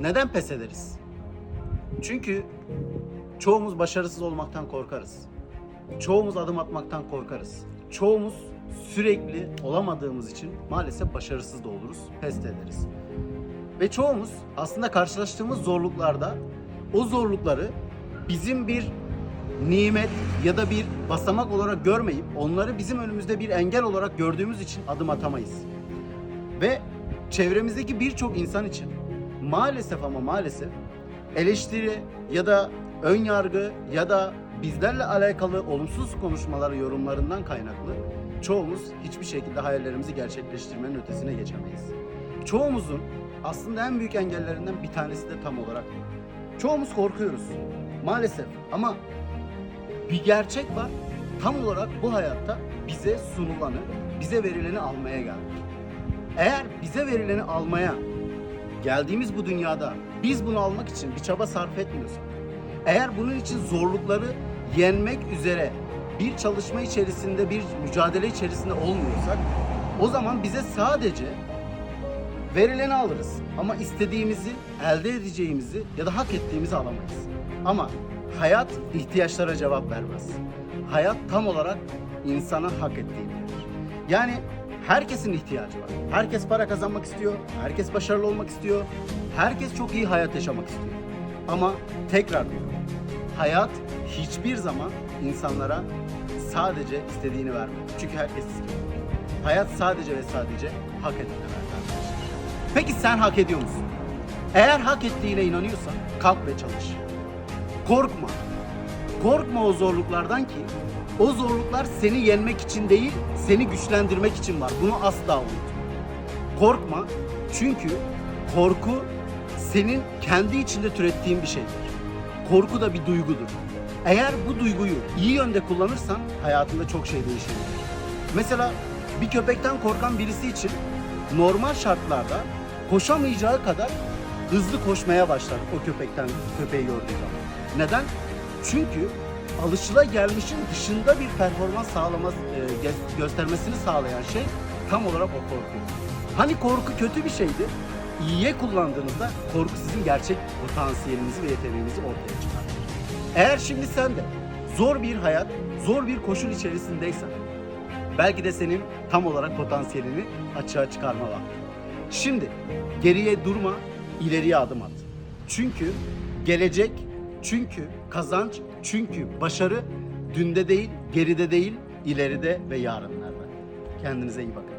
Neden pes ederiz? Çünkü çoğumuz başarısız olmaktan korkarız. Çoğumuz adım atmaktan korkarız. Çoğumuz sürekli olamadığımız için maalesef başarısız da oluruz, pes de ederiz. Ve çoğumuz aslında karşılaştığımız zorluklarda o zorlukları bizim bir nimet ya da bir basamak olarak görmeyip onları bizim önümüzde bir engel olarak gördüğümüz için adım atamayız. Ve çevremizdeki birçok insan için maalesef ama maalesef eleştiri ya da ön yargı ya da bizlerle alakalı olumsuz konuşmaları yorumlarından kaynaklı çoğumuz hiçbir şekilde hayallerimizi gerçekleştirmenin ötesine geçemeyiz. Çoğumuzun aslında en büyük engellerinden bir tanesi de tam olarak bu. Çoğumuz korkuyoruz maalesef ama bir gerçek var. Tam olarak bu hayatta bize sunulanı, bize verileni almaya geldik. Eğer bize verileni almaya geldiğimiz bu dünyada biz bunu almak için bir çaba sarf etmiyorsak, eğer bunun için zorlukları yenmek üzere bir çalışma içerisinde, bir mücadele içerisinde olmuyorsak, o zaman bize sadece verileni alırız. Ama istediğimizi, elde edeceğimizi ya da hak ettiğimizi alamayız. Ama hayat ihtiyaçlara cevap vermez. Hayat tam olarak insana hak ettiğini verir. Yani herkesin ihtiyacı var. Herkes para kazanmak istiyor, herkes başarılı olmak istiyor, herkes çok iyi hayat yaşamak istiyor. Ama tekrar diyorum, hayat hiçbir zaman insanlara sadece istediğini vermiyor. Çünkü herkes istiyor. Hayat sadece ve sadece hak edene verdi. Peki sen hak ediyor musun? Eğer hak ettiğine inanıyorsan kalk ve çalış. Korkma. Korkma o zorluklardan ki o zorluklar seni yenmek için değil, seni güçlendirmek için var. Bunu asla unutma. Korkma çünkü korku senin kendi içinde türettiğin bir şeydir. Korku da bir duygudur. Eğer bu duyguyu iyi yönde kullanırsan hayatında çok şey değişebilir. Mesela bir köpekten korkan birisi için normal şartlarda koşamayacağı kadar hızlı koşmaya başlar o köpekten köpeği gördüğü zaman. Neden? Çünkü alışılagelmişin dışında bir performans sağlaması, e, gö- göstermesini sağlayan şey tam olarak o korku. Hani korku kötü bir şeydi. İyiye kullandığınızda korku sizin gerçek potansiyelinizi ve yeteneğinizi ortaya çıkartır. Eğer şimdi sen de zor bir hayat, zor bir koşul içerisindeysen belki de senin tam olarak potansiyelini açığa çıkarma vakti. Şimdi geriye durma, ileriye adım at. Çünkü gelecek, çünkü kazanç, çünkü başarı dünde değil, geride değil, ileride ve yarınlarda. Kendinize iyi bakın.